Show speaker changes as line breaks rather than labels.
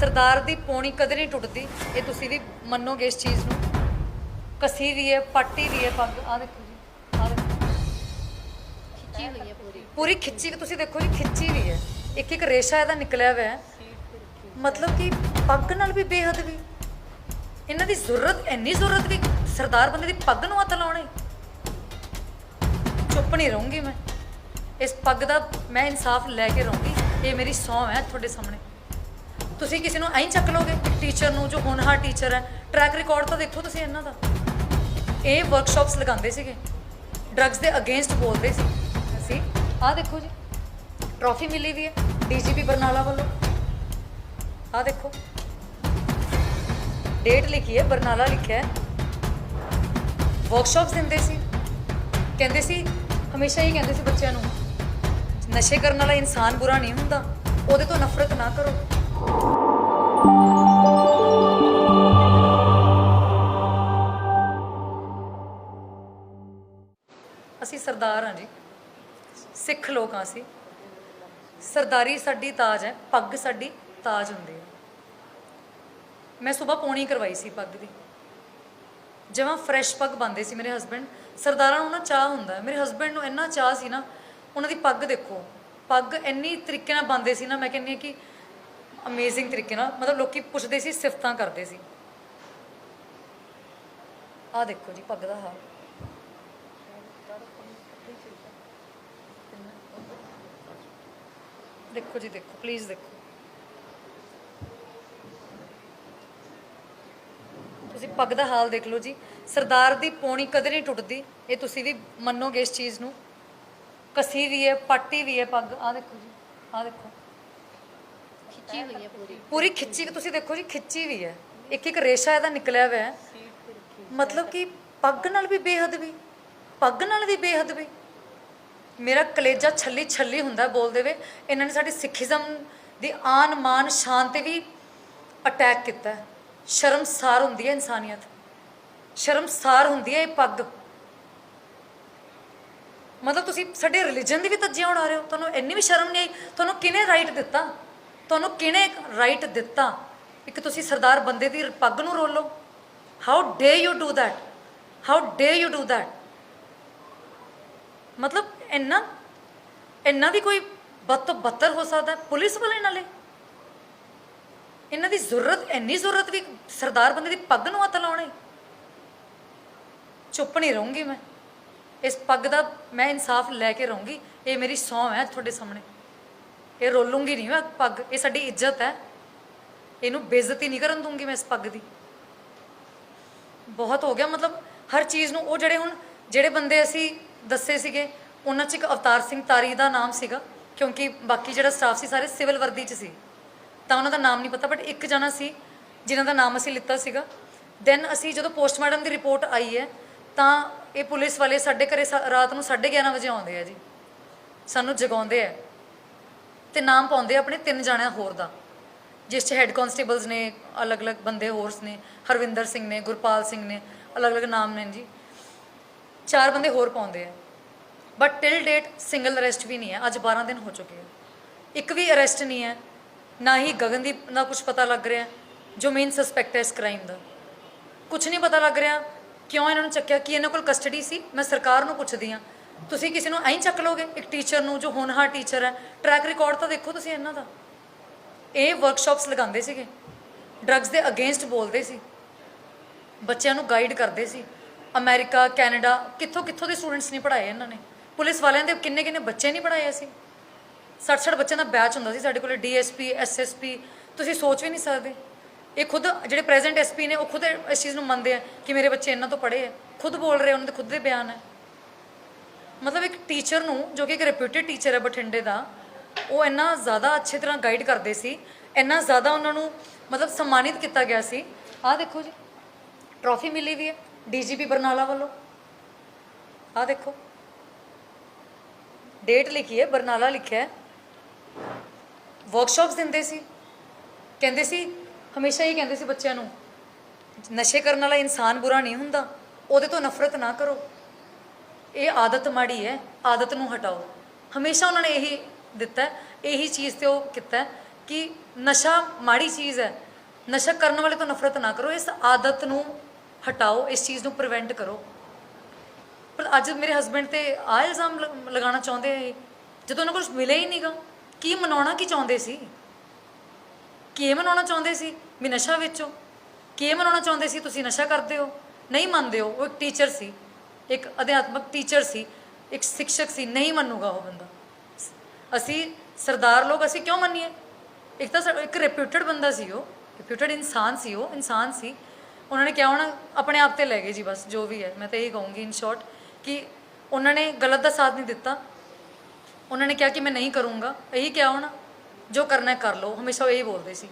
ਸਰਦਾਰ ਦੀ ਪੌਣੀ ਕਦੇ ਨਹੀਂ ਟੁੱਟਦੀ। ਇਹ ਤੁਸੀਂ ਵੀ ਮੰਨੋਗੇ ਇਸ ਚੀਜ਼ ਨੂੰ। ਕਸੀ ਵੀ ਹੈ ਪੱਟੀ ਵੀ ਹੈ ਪੱਗ ਆ ਦੇਖੋ ਜੀ ਆ ਦੇਖੋ।
ਖਿੱਚੀ ਹੋਈ ਹੈ ਪੂਰੀ।
ਪੂਰੀ ਖਿੱਚੀ ਵੀ ਤੁਸੀਂ ਦੇਖੋ ਜੀ ਖਿੱਚੀ ਵੀ ਹੈ। ਇੱਕ ਇੱਕ ਰੇਸ਼ਾ ਇਹਦਾ ਨਿਕਲਿਆ ਹੋਇਆ ਹੈ। ਮਤਲਬ ਕਿ ਪੱਗ ਨਾਲ ਵੀ ਬੇਹੱਦ ਵੀ। ਇਹਨਾਂ ਦੀ ਜ਼ਰੂਰਤ ਇੰਨੀ ਜ਼ਰੂਰਤ ਵੀ ਸਰਦਾਰ ਬੰਦੇ ਦੀ ਪੱਗ ਨੂੰ ਹੱਥ ਲਾਉਣੇ ਚੁੱਪ ਨਹੀਂ ਰਹੂੰਗੀ ਮੈਂ। ਇਸ ਪੱਗ ਦਾ ਮੈਂ ਇਨਸਾਫ ਲੈ ਕੇ ਰਹੂੰਗੀ। ਇਹ ਮੇਰੀ ਸੌਂ ਹੈ ਤੁਹਾਡੇ ਸਾਹਮਣੇ। ਤੁਸੀਂ ਕਿਸੇ ਨੂੰ ਐਂ ਚੱਕ ਲੋਗੇ ਟੀਚਰ ਨੂੰ ਜੋ ਹੋਣਹਾਰ ਟੀਚਰ ਹੈ ਟਰੈਕ ਰਿਕਾਰਡ ਤਾਂ ਦੇਖੋ ਤੁਸੀਂ ਇਹਨਾਂ ਦਾ। ਇਹ ਵਰਕਸ਼ਾਪਸ ਲਗਾਉਂਦੇ ਸੀਗੇ ਡਰੱਗਸ ਦੇ ਅਗੇਂਸਟ ਬੋਲਦੇ ਸੀ। ਅਸੀਂ, ਆਹ ਦੇਖੋ ਜੀ ਟਰੋਫੀ ਮਿਲੀ ਵੀ ਹੈ ਡੀਜੀਪੀ ਬਰਨਾਲਾ ਵੱਲੋਂ। ਆਹ ਦੇਖੋ ਡੇਟ ਲਿਖੀ ਹੈ, ਬਰਨਾਲਾ ਲਿਖਿਆ ਹੈ। ਵਰਕਸ਼ਾਪਸ ਦਿੰਦੇ ਸੀ। ਕਹਿੰਦੇ ਸੀ, ਹਮੇਸ਼ਾ ਹੀ ਕਹਿੰਦੇ ਸੀ ਬੱਚਿਆਂ ਨੂੰ, ਨਸ਼ੇ ਕਰਨ ਵਾਲਾ ਇਨਸਾਨ ਬੁਰਾ ਨਹੀਂ ਹੁੰਦਾ, ਉਹਦੇ ਤੋਂ ਨਫ਼ਰਤ ਨਾ ਕਰੋ। ਅਸੀਂ ਸਰਦਾਰ ਹਾਂ ਜੀ। ਸਿੱਖ ਲੋਕ ਹਾਂ ਅਸੀਂ। ਸਰਦਾਰੀ ਸਾਡੀ ਤਾਜ ਹੈ, ਪੱਗ ਸਾਡੀ ਤਾਜ ਹੁੰਦੀ ਹੈ। ਮੈਂ ਸਵੇਰ ਪੌਣੀ ਕਰਵਾਈ ਸੀ ਪੱਗ ਦੀ। ਜਮਾਂ ਫਰੈਸ਼ ਪੱਗ ਬੰਦੇ ਸੀ ਮੇਰੇ ਹਸਬੰਡ ਸਰਦਾਰਾਂ ਨੂੰ ਨਾ ਚਾਹ ਹੁੰਦਾ ਮੇਰੇ ਹਸਬੰਡ ਨੂੰ ਇੰਨਾ ਚਾਹ ਸੀ ਨਾ, ਉਹਨਾਂ ਦੀ ਪੱਗ ਦੇਖੋ। ਪੱਗ ਇੰਨੀ ਤਰੀਕੇ ਨਾਲ ਬੰਦੇ ਸੀ ਨਾ, ਮੈਂ ਕਹਿੰਦੀ ਹਾਂ ਕਿ ਅਮੇਜ਼ਿੰਗ ਤਰੀਕੇ ਨਾਲ, ਮਤਲਬ ਲੋਕੀ ਪੁੱਛਦੇ ਸੀ, ਸਿਫਤਾਂ ਕਰਦੇ ਸੀ। ਆਹ ਦੇਖੋ ਜੀ, ਪੱਗ ਦਾ ਹਾਲ। ਦੇਖੋ ਜੀ, ਦੇਖੋ ਪਲੀਜ਼ ਦੇਖੋ। ਤੁਸੀਂ ਪੱਗ ਦਾ ਹਾਲ ਦੇਖ ਲਓ ਜੀ। ਸਰਦਾਰ ਦੀ ਪੌਣੀ ਕਦੇ ਨਹੀਂ ਟੁੱਟਦੀ। ਇਹ ਤੁਸੀਂ ਵੀ ਮੰਨੋਗੇ ਇਸ ਚੀਜ਼ ਨੂੰ। ਕਸੀ ਵੀ ਹੈ, ਪੱਟੀ ਵੀ ਹੈ ਪੱਗ। ਆਹ ਦੇਖੋ ਜੀ, ਆਹ ਦੇਖੋ।
ਖਿੱਚੀ ਹੋਈ ਹੈ ਪੂਰੀ।
ਪੂਰੀ ਖਿੱਚੀ ਤੁਸੀਂ ਦੇਖੋ ਜੀ, ਖਿੱਚੀ ਵੀ ਹੈ। ਇੱਕ ਇੱਕ ਰੇਸ਼ਾ ਇਹਦਾ ਨਿਕਲਿਆ ਹੋਇਆ ਹੈ। ਮਤਲਬ ਕਿ ਪੱਗ ਨਾਲ ਵੀ ਬੇਹੱਦ ਪੱਗ ਨਾਲ ਵੀ ਬੇਹੱਦ ਵੀ। ਮੇਰਾ ਕਲੇਜਾ ਛੱਲੀ ਛੱਲੀ ਹੁੰਦਾ ਬੋਲਦੇ ਵੇ। ਇਹਨਾਂ ਨੇ ਸਾਡੀ ਸਿੱਖੀਜ਼ਮ ਦੀ ਆਨ ਮਾਨ ਸ਼ਾਨ ਤੇ ਵੀ ਅਟੈਕ ਕੀਤਾ ਸ਼ਰਮਸਾਰ ਹੁੰਦੀ ਹੈ ਇਨਸਾਨੀਅਤ। ਸ਼ਰਮਸਾਰ ਹੁੰਦੀ ਹੈ ਇਹ ਪੱਗ। ਮਤਲਬ ਤੁਸੀਂ ਸਾਡੇ ਰਿਲੀਜਨ ਦੀ ਵੀ ਧੱਜੀਆਂ ਉਡਾ ਰਹੇ ਹੋ। ਤੁਹਾਨੂੰ ਇੰਨੀ ਵੀ ਸ਼ਰਮ ਨਹੀਂ ਆਈ। ਤੁਹਾਨੂੰ ਕਿਹਨੇ ਰਾਈਟ ਦਿੱਤਾ? ਤੁਹਾਨੂੰ ਕਿਹਨੇ ਰਾਈਟ ਦਿੱਤਾ ਇੱਕ ਤੁਸੀਂ ਸਰਦਾਰ ਬੰਦੇ ਦੀ ਪੱਗ ਨੂੰ ਰੋਲੋ? How dare you do that how dare you do that ਮਤਲਬ ਇੰਨਾ ਇੰਨਾ ਦੀ ਕੋਈ ਬਦ ਤੋਂ ਬੱਤਰ ਹੋ ਸਕਦਾ ਪੁਲਿਸ ਵਾਲੇ ਨਾਲੇ। ਇਹਨਾਂ ਦੀ ਜ਼ਰੂਰਤ, ਇੰਨੀ ਜ਼ਰੂਰਤ ਵੀ ਸਰਦਾਰ ਬੰਦੇ ਦੀ ਪੱਗ ਨੂੰ ਹੱਥ ਲਾਉਣੇ ਚੁੱਪ ਨਹੀਂ ਰਹੂੰਗੀ ਮੈਂ। ਇਸ ਪੱਗ ਦਾ ਮੈਂ ਇਨਸਾਫ ਲੈ ਕੇ ਰਹੂੰਗੀ। ਇਹ ਮੇਰੀ ਸੌਂ ਹੈ ਤੁਹਾਡੇ ਸਾਹਮਣੇ। ਇਹ ਰੋਲੂੰਗੀ ਨਹੀਂ ਮੈਂ ਪੱਗ, ਇਹ ਸਾਡੀ ਇੱਜ਼ਤ ਹੈ। ਇਹਨੂੰ ਬੇਇੱਜ਼ਤੀ ਨਹੀਂ ਕਰਨ ਦੂੰਗੀ ਮੈਂ ਇਸ ਪੱਗ ਦੀ। ਬਹੁਤ ਹੋ ਗਿਆ, ਮਤਲਬ ਹਰ ਚੀਜ਼ ਨੂੰ, ਉਹ ਜਿਹੜੇ ਹੁਣ, ਜਿਹੜੇ ਬੰਦੇ ਅਸੀਂ ਦੱਸੇ ਸੀਗੇ, ਉਹਨਾਂ 'ਚ ਇੱਕ ਅਵਤਾਰ ਸਿੰਘ ਤਾਰੀ ਦਾ ਨਾਮ ਸੀਗਾ, ਕਿਉਂਕਿ ਬਾਕੀ ਜਿਹੜਾ ਸਟਾਫ ਸੀ ਸਾਰੇ ਸਿਵਲ ਵਰਦੀ 'ਚ ਸੀ। ਤਾਂ ਉਹਨਾਂ ਦਾ ਨਾਮ ਨਹੀਂ ਪਤਾ ਬਟ ਇੱਕ ਜਣਾ ਸੀ, ਜਿਨ੍ਹਾਂ ਦਾ ਨਾਮ ਅਸੀਂ ਲਿੱਤਾ ਸੀਗਾ। ਦੈਨ ਅਸੀਂ ਜਦੋਂ ਪੋਸਟਮਾਰਟਮ ਦੀ ਰਿਪੋਰਟ ਆਈ ਹੈ, ਤਾਂ ਇਹ ਪੁਲਿਸ ਵਾਲੇ ਸਾਡੇ ਘਰੇ ਸਾ- ਰਾਤ ਨੂੰ 11:30 ਵਜੇ ਆਉਂਦੇ ਆ ਜੀ। ਸਾਨੂੰ ਜਗਾਉਂਦੇ ਆ। ਤੇ ਨਾਮ ਪਾਉਂਦੇ ਆਪਣੇ ਤਿੰਨ ਜਣਿਆਂ ਹੋਰ ਦਾ, ਜਿਸ 'ਚ ਹੈੱਡ ਕਾਂਸਟੇਬਲਸ ਨੇ, ਅਲੱਗ-ਅਲੱਗ ਬੰਦੇ ਹੋਰਸ ਨੇ, ਹਰਵਿੰਦਰ ਸਿੰਘ ਨੇ, ਗੁਰਪਾਲ ਸਿੰਘ ਨੇ, ਅਲੱਗ-ਅਲੱਗ ਨਾਮ ਨੇ ਜੀ। ਚਾਰ ਬੰਦੇ ਹੋਰ ਪਾਉਂਦੇ ਆ। But till date single arrest ਵੀ ਨਹੀਂ ਹੈ, ਅੱਜ 12 ਦਿਨ ਹੋ ਚੁੱਕੇ ਆ। ਇੱਕ ਵੀ ਅਰੈਸਟ ਨਹੀਂ ਹੈ, ਨਾ ਹੀ ਗਗਨਦੀਪ ਦਾ ਕੁਝ ਪਤਾ ਲੱਗ ਰਿਹਾ, ਜੋ ਮੇਨ ਸਸਪੈਕਟ ਹੈ ਇਸ ਕ੍ਰਾਈਮ ਦਾ। ਕੁਝ ਨਹੀਂ ਪਤਾ ਲੱਗ ਰਿਹਾ, ਕਿਉਂ ਇਹਨਾਂ ਨੂੰ ਚੱਕਿਆ, ਕਿ ਇਹਨਾਂ ਕੋਲ ਕਸਟਡੀ ਸੀ? ਮੈਂ ਸਰਕਾਰ ਨੂੰ ਪੁੱਛਦੀ ਆ ਤੁਸੀਂ ਕਿਸੇ ਨੂੰ ਐਂ ਚੱਕ ਲੋਗੇ ਇੱਕ ਟੀਚਰ ਨੂੰ ਜੋ ਹੋਣਹਾਰ ਟੀਚਰ ਹੈ ਟਰੈਕ ਰਿਕਾਰਡ ਤਾਂ ਦੇਖੋ ਤੁਸੀਂ ਇਹਨਾਂ ਦਾ। ਇਹ ਵਰਕਸ਼ਾਪਸ ਲਗਾਉਂਦੇ ਸੀਗੇ। ਡਰੱਗਸ ਦੇ ਅਗੇਂਸਟ ਬੋਲਦੇ ਸੀ। ਬੱਚਿਆਂ ਨੂੰ ਗਾਈਡ ਕਰਦੇ ਸੀ। ਅਮਰੀਕਾ, ਕੈਨੇਡਾ, ਕਿੱਥੋਂ ਕਿੱਥੋਂ ਦੇ ਸਟੂਡੈਂਟਸ ਨਹੀਂ ਪੜ੍ਹਾਏ ਇਹਨਾਂ ਨੇ। ਪੁਲਿਸ ਵਾਲਿਆਂ ਦੇ ਕਿੰਨੇ ਕਿੰਨੇ ਬੱਚੇ ਨਹੀਂ ਪੜ੍ਹਾਏ ਅਸੀਂ। 60-60 ਬੱਚਿਆਂ ਦਾ ਬੈਚ ਹੁੰਦਾ ਸੀ ਸਾਡੇ ਕੋਲ ਡੀਐਸਪੀ ਐਸਐਸਪੀ ਤੁਸੀਂ ਸੋਚ ਵੀ ਨਹੀਂ ਸਕਦੇ। ਇਹ ਖੁਦ ਜਿਹੜੇ ਪ੍ਰੈਜ਼ੈਂਟ ਐਸਪੀ ਨੇ, ਉਹ ਖੁਦ ਇਸ ਚੀਜ਼ ਨੂੰ ਮੰਨਦੇ ਆ ਕਿ ਮੇਰੇ ਬੱਚੇ ਇਹਨਾਂ ਤੋਂ ਪੜ੍ਹੇ ਆ। ਖੁਦ ਬੋਲ ਰਹੇ ਉਹਨਾਂ ਦੇ ਖੁਦ ਦੇ ਬਿਆਨ ਹੈ ਮਤਲਬ ਇੱਕ ਟੀਚਰ ਨੂੰ, ਜੋ ਕਿ ਇੱਕ ਰੈਪਿਊਟਡ ਟੀਚਰ ਹੈ ਬਠਿੰਡੇ ਦਾ, ਉਹ ਇੰਨਾ ਜ਼ਿਆਦਾ ਅੱਛੇ ਤਰ੍ਹਾਂ ਗਾਈਡ ਕਰਦੇ ਸੀ, ਇੰਨਾ ਜ਼ਿਆਦਾ ਉਹਨਾਂ ਨੂੰ ਮਤਲਬ ਸਨਮਾਨਿਤ ਕੀਤਾ ਗਿਆ ਸੀ। ਆਹ ਦੇਖੋ ਜੀ ਟਰੋਫੀ ਮਿਲੀ ਵੀ ਹੈ ਡੀਜੀਪੀ ਬਰਨਾਲਾ ਵੱਲੋਂ। ਆਹ ਦੇਖੋ ਡੇਟ ਲਿਖੀ ਹੈ, ਬਰਨਾਲਾ ਲਿਖਿਆ ਹੈ। ਵਰਕਸ਼ਾਪਸ ਦਿੰਦੇ ਸੀ। ਕਹਿੰਦੇ ਸੀ, ਹਮੇਸ਼ਾ ਹੀ ਕਹਿੰਦੇ ਸੀ ਬੱਚਿਆਂ ਨੂੰ, ਨਸ਼ੇ ਕਰਨ ਵਾਲਾ ਇਨਸਾਨ ਬੁਰਾ ਨਹੀਂ ਹੁੰਦਾ, ਉਹਦੇ ਤੋਂ ਨਫ਼ਰਤ ਨਾ ਕਰੋ। ਇਹ ਆਦਤ ਮਾੜੀ ਹੈ ਆਦਤ ਨੂੰ ਹਟਾਓ। ਹਮੇਸ਼ਾ ਉਹਨਾਂ ਨੇ ਇਹੀ ਦਿੱਤਾ ਇਹੀ ਚੀਜ਼ ਤੇ ਉਹ ਕੀਤਾ ਕਿ ਨਸ਼ਾ ਮਾੜੀ ਚੀਜ਼ ਹੈ ਨਸ਼ਾ ਕਰਨ ਵਾਲੇ ਤੋਂ ਨਫ਼ਰਤ ਨਾ ਕਰੋ ਇਸ ਆਦਤ ਨੂੰ ਹਟਾਓ ਇਸ ਚੀਜ਼ ਨੂੰ ਪ੍ਰੀਵੈਂਟ ਕਰੋ। ਪਰ ਅੱਜ ਮੇਰੇ ਹਸਬੰਡ ਤੇ ਆ ਇਲਜ਼ਾਮ ਲ- ਲਗਾਉਣਾ ਚਾਹੁੰਦੇ ਆ ਇਹ, ਜਦੋਂ ਉਹਨਾਂ ਕੋਲ ਮਿਲਿਆ ਹੀ ਨਹੀਂਗਾ ਕੀ ਮਨਾਉਣਾ ਕੀ ਚਾਹੁੰਦੇ ਸੀ? ਕੀ ਮਨਾਉਣਾ ਚਾਹੁੰਦੇ ਸੀ? ਵੀ ਨਸ਼ਾ ਵੇਚੋ। ਕੀ ਮਨਾਉਣਾ ਚਾਹੁੰਦੇ ਸੀ? ਤੁਸੀਂ ਨਸ਼ਾ ਕਰਦੇ ਹੋ। ਨਹੀਂ ਮੰਨਦੇ ਹੋ ਉਹ ਇੱਕ ਟੀਚਰ ਸੀ। ਇੱਕ ਅਧਿਆਤਮਕ ਟੀਚਰ ਸੀ, ਇੱਕ ਸਿੱਖਿਅਕ ਸੀ, ਨਹੀਂ ਮੰਨੂਗਾ ਉਹ ਬੰਦਾ। ਅਸੀਂ ਸਰਦਾਰ ਲੋਕ ਅਸੀਂ ਕਿਉਂ ਮੰਨੀਏ? ਇੱਕ ਤਾਂ ਸਾ- ਇੱਕ ਰੈਪਿਊਟਡ ਬੰਦਾ ਸੀ ਉਹ ਰੈਪਿਊਟਡ ਇਨਸਾਨ ਸੀ ਉਹ, ਇਨਸਾਨ ਸੀ। ਉਹਨਾਂ ਨੇ ਕਿਹਾ ਹੋਣਾ, ਆਪਣੇ ਆਪ ਤੇ ਲੈ ਗਏ ਜੀ ਬਸ, ਜੋ ਵੀ ਹੈ। ਮੈਂ ਤਾਂ ਇਹੀ ਕਹੂੰਗੀ ਇਨ ਸ਼ਾਰਟ ਕਿ ਉਹਨਾਂ ਨੇ ਗਲਤ ਦਾ ਸਾਥ ਨਹੀਂ ਦਿੱਤਾ। ਉਹਨਾਂ ਨੇ ਕਿਹਾ ਕਿ ਮੈਂ ਨਹੀਂ ਕਰੂੰਗਾ। ਇਹੀ ਕਿਹਾ ਹੋਣਾ, ਜੋ ਕਰਨਾ ਕਰ ਲਓ। ਹਮੇਸ਼ਾ ਉਹ ਇਹੀ ਬੋਲਦੇ ਸੀ।